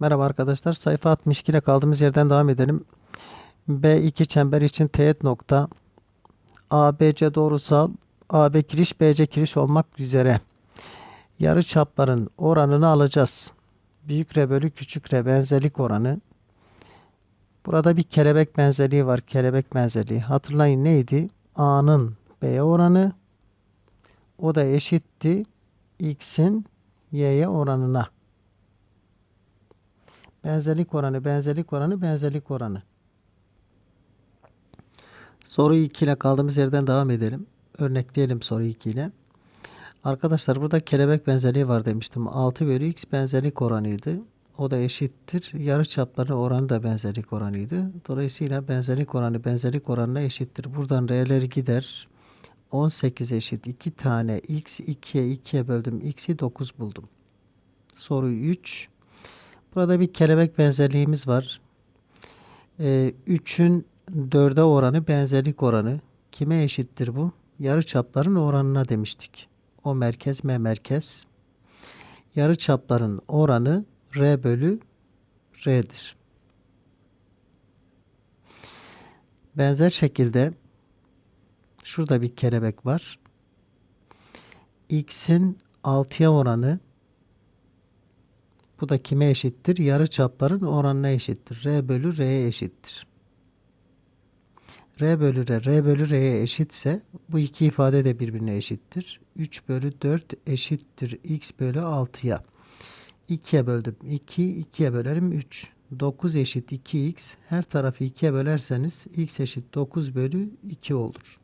Merhaba arkadaşlar. Sayfa 62 ile kaldığımız yerden devam edelim. B2 çember için teğet nokta ABC doğrusal AB kiriş BC kiriş olmak üzere yarı çapların oranını alacağız. Büyük R bölü küçük R benzerlik oranı. Burada bir kelebek benzerliği var. Kelebek benzerliği. Hatırlayın neydi? A'nın B'ye oranı o da eşitti X'in Y'ye oranına. Benzerlik oranı, benzerlik oranı, benzerlik oranı. Soru 2 ile kaldığımız yerden devam edelim. Örnekleyelim soru 2 ile. Arkadaşlar burada kelebek benzerliği var demiştim. 6 bölü x benzerlik oranıydı. O da eşittir. Yarı çapları oranı da benzerlik oranıydı. Dolayısıyla benzerlik oranı benzerlik oranına eşittir. Buradan r'ler gider. 18 eşit 2 tane x 2'ye 2'ye böldüm. x'i 9 buldum. Soru 3. Burada bir kelebek benzerliğimiz var. Ee, 3'ün 4'e oranı benzerlik oranı. Kime eşittir bu? Yarı çapların oranına demiştik. O merkez M merkez. Yarı çapların oranı R bölü R'dir. Benzer şekilde şurada bir kelebek var. X'in 6'ya oranı bu da kime eşittir? Yarı çapların oranına eşittir. R bölü R'ye eşittir. R bölü R, R bölü R'ye eşitse bu iki ifade de birbirine eşittir. 3 bölü 4 eşittir X bölü 6'ya. 2'ye böldüm 2, 2'ye bölerim 3. 9 eşit 2x. Her tarafı 2'ye bölerseniz x eşit 9 bölü 2 olur.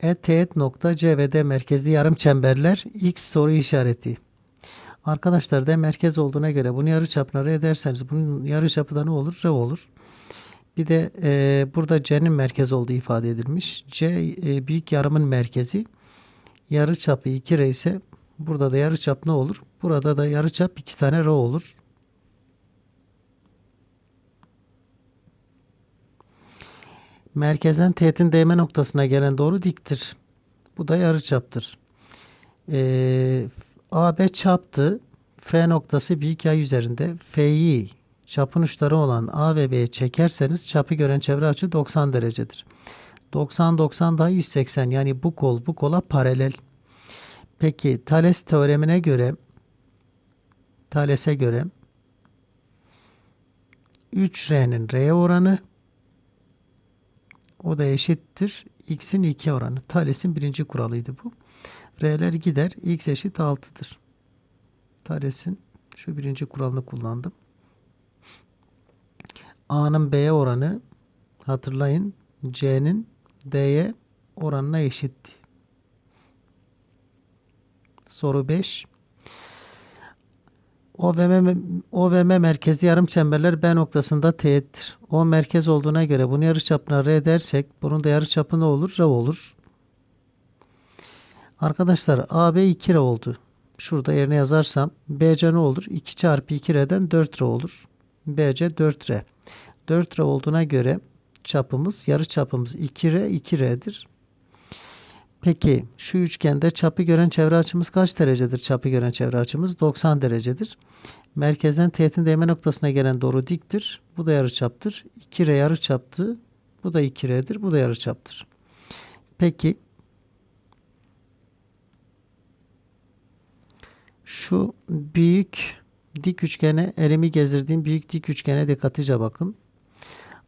E teğet nokta C ve D merkezli yarım çemberler x soru işareti. Arkadaşlar D merkez olduğuna göre bunu yarı çapına R ederseniz bunun yarı çapı da ne olur? R olur. Bir de e, burada C'nin merkez olduğu ifade edilmiş. C e, büyük yarımın merkezi. Yarı çapı 2 R ise burada da yarı çap ne olur? Burada da yarı çap 2 tane R olur. Merkezden teğetin değme noktasına gelen doğru diktir. Bu da yarı çaptır. Ee, AB çaptı. F noktası büyük yay üzerinde. F'yi çapın uçları olan A ve B'ye çekerseniz çapı gören çevre açı 90 derecedir. 90 90 daha 180 yani bu kol bu kola paralel. Peki Thales teoremine göre Thales'e göre 3R'nin R'ye oranı o da eşittir. X'in 2 oranı. Thales'in birinci kuralıydı bu. R'ler gider. X eşit 6'dır. Thales'in şu birinci kuralını kullandım. A'nın B'ye oranı hatırlayın C'nin D'ye oranına eşit. Soru 5. O ve M, o ve M merkezli yarım çemberler B noktasında teğettir. O merkez olduğuna göre bunu yarıçapına R dersek bunun da yarıçapı ne olur? R olur. Arkadaşlar AB 2 R oldu. Şurada yerine yazarsam BC ne olur? 2 çarpı 2 R'den 4 R olur. BC 4 R. 4 R olduğuna göre çapımız, yarı çapımız 2R, 2R'dir. Peki şu üçgende çapı gören çevre açımız kaç derecedir? Çapı gören çevre açımız 90 derecedir. Merkezden teğetin değme noktasına gelen doğru diktir. Bu da yarıçaptır. 2R yarıçaptı. Bu da 2R'dir. Bu da yarıçaptır. Peki şu büyük dik üçgene elimi gezdirdiğim büyük dik üçgene dikkatlice bakın.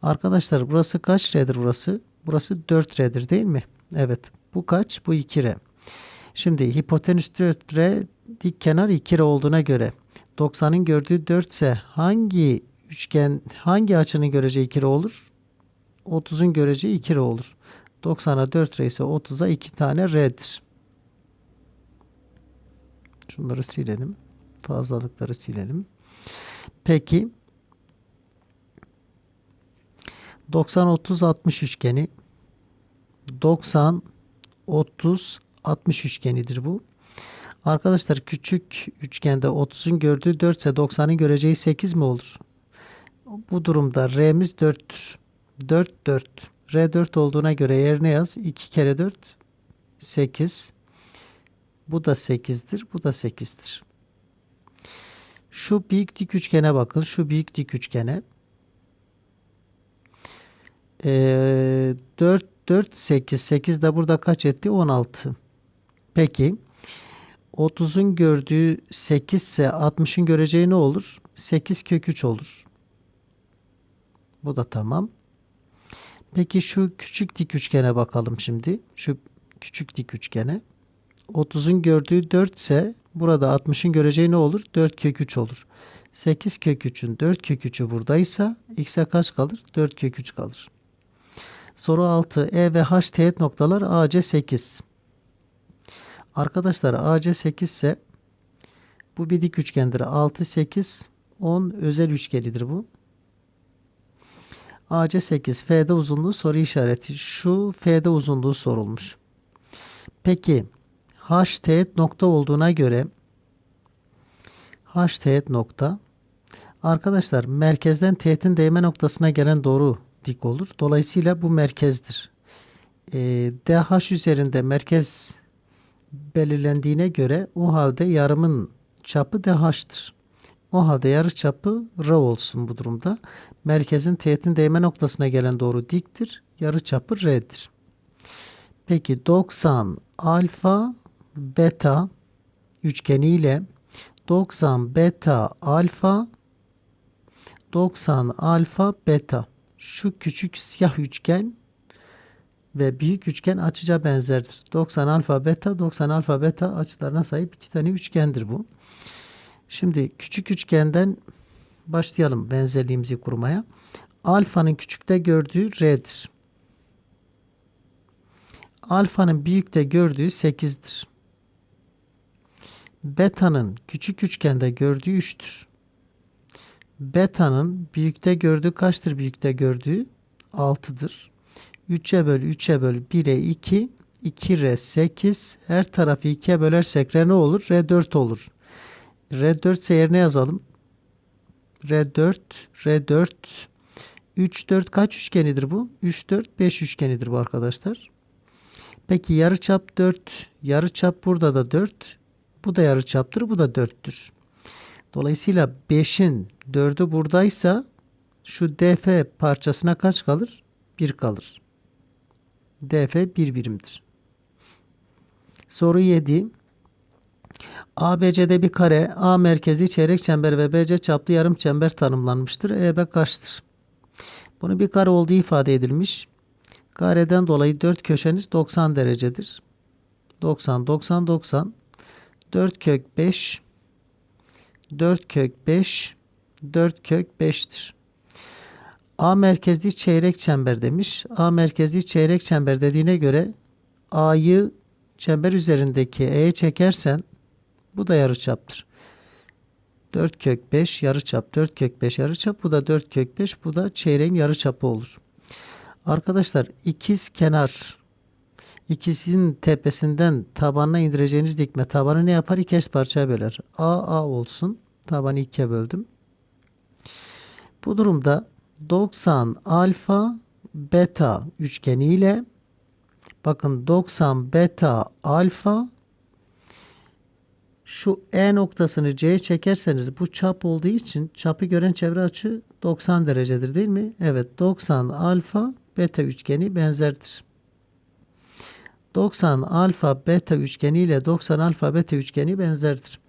Arkadaşlar burası kaç R'dir burası? Burası 4R'dir değil mi? Evet. Bu kaç? Bu 2R. Şimdi hipotenüs 4R dik kenar 2R olduğuna göre 90'ın gördüğü 4 ise hangi üçgen hangi açının göreceği 2R olur? 30'un göreceği 2R olur. 90'a 4R ise 30'a 2 tane R'dir. Şunları silelim. Fazlalıkları silelim. Peki 90 30 60 üçgeni 90 30 60 üçgenidir bu. Arkadaşlar küçük üçgende 30'un gördüğü 4 ise 90'ın göreceği 8 mi olur? Bu durumda R'miz 4'tür. 4 4. R 4 olduğuna göre yerine yaz. 2 kere 4 8. Bu da 8'dir. Bu da 8'dir. Şu büyük dik üçgene bakın. Şu büyük dik üçgene. Ee, 4, 4, 8. 8 de burada kaç etti? 16. Peki. 30'un gördüğü 8 ise 60'ın göreceği ne olur? 8 kök 3 olur. Bu da tamam. Peki şu küçük dik üçgene bakalım şimdi. Şu küçük dik üçgene. 30'un gördüğü 4 ise burada 60'ın göreceği ne olur? 4 kök 3 olur. 8 kök 3'ün 4 kök 3'ü buradaysa x'e kaç kalır? 4 kök 3 kalır. Soru 6. E ve H teğet noktalar AC 8. Arkadaşlar AC 8 ise bu bir dik üçgendir. 6, 8, 10 özel üçgenidir bu. AC 8. F'de uzunluğu soru işareti. Şu F'de uzunluğu sorulmuş. Peki H teğet nokta olduğuna göre H teğet nokta arkadaşlar merkezden teğetin değme noktasına gelen doğru dik olur. Dolayısıyla bu merkezdir. Ee, DH üzerinde merkez belirlendiğine göre o halde yarımın çapı DH'tır. O halde yarı çapı R olsun bu durumda. Merkezin teğetin değme noktasına gelen doğru diktir. Yarı çapı R'dir. Peki 90 alfa beta üçgeni ile 90 beta alfa 90 alfa beta şu küçük siyah üçgen ve büyük üçgen açıca benzerdir. 90 alfa beta 90 alfa beta açılarına sahip iki tane üçgendir bu. Şimdi küçük üçgenden başlayalım benzerliğimizi kurmaya. Alfanın küçükte gördüğü R'dir. Alfanın büyükte gördüğü 8'dir. Beta'nın küçük üçgende gördüğü 3'tür. Beta'nın büyükte gördüğü kaçtır büyükte gördüğü? 6'dır. 3'e böl 3'e böl 1'e 2 2R 8 her tarafı 2'ye bölersek R ne olur? R 4 olur. R 4 ise yerine yazalım. R 4 R 4 3 4 kaç üçgenidir bu? 3 4 5 üçgenidir bu arkadaşlar. Peki yarıçap 4. Yarıçap burada da 4. Bu da yarıçaptır. Bu da 4'tür. Dolayısıyla 5'in 4'ü buradaysa şu DF parçasına kaç kalır? 1 kalır. DF 1 birimdir. Soru 7. ABC'de bir kare, A merkezli çeyrek çember ve BC çaplı yarım çember tanımlanmıştır. EB kaçtır? Bunu bir kare olduğu ifade edilmiş. Kareden dolayı 4 köşeniz 90 derecedir. 90, 90, 90. 4 kök 5. 4 kök 5. 4 kök 5'tir. A merkezli çeyrek çember demiş. A merkezli çeyrek çember dediğine göre A'yı çember üzerindeki E'ye çekersen bu da yarıçaptır. 4 kök 5 yarıçap 4 kök 5 yarıçap bu da 4 kök 5 bu da çeyreğin yarıçapı olur. Arkadaşlar ikiz kenar ikisinin tepesinden tabanına indireceğiniz dikme tabanı ne yapar? İki eş parçaya böler. A A olsun. Tabanı ikiye böldüm. Bu durumda 90 alfa beta üçgeni ile bakın 90 beta alfa şu E noktasını C'ye çekerseniz bu çap olduğu için çapı gören çevre açı 90 derecedir değil mi? Evet 90 alfa beta üçgeni benzerdir. 90 alfa beta üçgeni ile 90 alfa beta üçgeni benzerdir.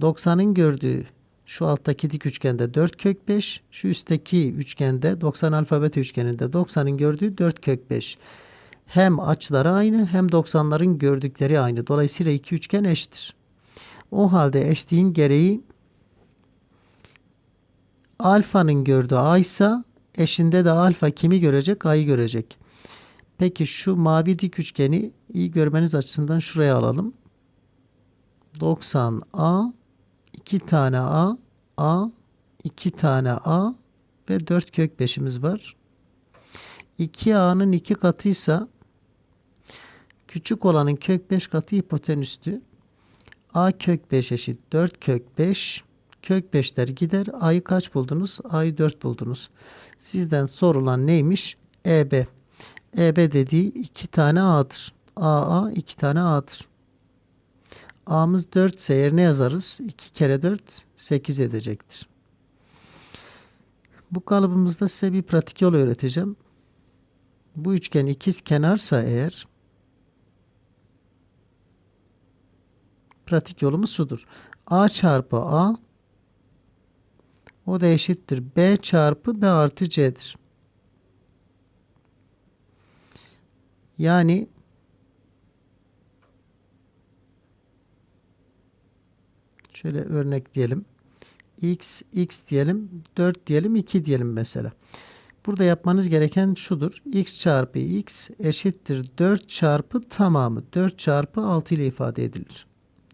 90'ın gördüğü şu alttaki dik üçgende 4 kök 5, şu üstteki üçgende 90 alfa beta üçgeninde 90'ın gördüğü 4 kök 5. Hem açıları aynı hem 90'ların gördükleri aynı. Dolayısıyla iki üçgen eşittir. O halde eşliğin gereği alfanın gördüğü a ise eşinde de alfa kimi görecek? A'yı görecek. Peki şu mavi dik üçgeni iyi görmeniz açısından şuraya alalım. 90A 2 tane A A 2 tane A ve 4 kök 5'imiz var. 2A'nın 2 katıysa küçük olanın kök 5 katı hipotenüstü. A kök 5 eşit 4 kök 5. Kök 5'ler gider. A'yı kaç buldunuz? A'yı 4 buldunuz. Sizden sorulan neymiş? EB. EB dediği 2 tane A'dır. AA 2 tane A'dır. A'mız 4 ise yerine yazarız. 2 kere 4 8 edecektir. Bu kalıbımızda size bir pratik yol öğreteceğim. Bu üçgen ikiz kenarsa eğer pratik yolumuz şudur. A çarpı A o da eşittir. B çarpı B artı C'dir. Yani şöyle örnekleyelim. X, X diyelim. 4 diyelim. 2 diyelim mesela. Burada yapmanız gereken şudur. X çarpı X eşittir 4 çarpı tamamı. 4 çarpı 6 ile ifade edilir.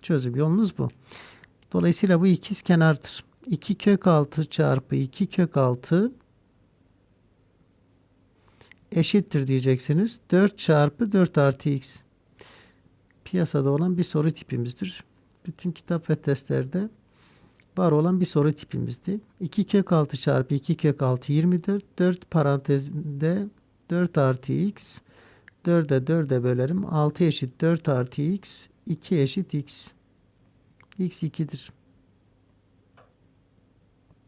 Çözüm yolunuz bu. Dolayısıyla bu ikiz kenardır. 2 kök 6 çarpı 2 kök 6 eşittir diyeceksiniz. 4 çarpı 4 artı x. Piyasada olan bir soru tipimizdir. Bütün kitap ve testlerde var olan bir soru tipimizdi. 2 kök 6 çarpı 2 kök 6 24. 4 parantezinde 4 artı x. 4'e 4'e bölerim. 6 eşit 4 artı x. 2 eşit x. x 2'dir.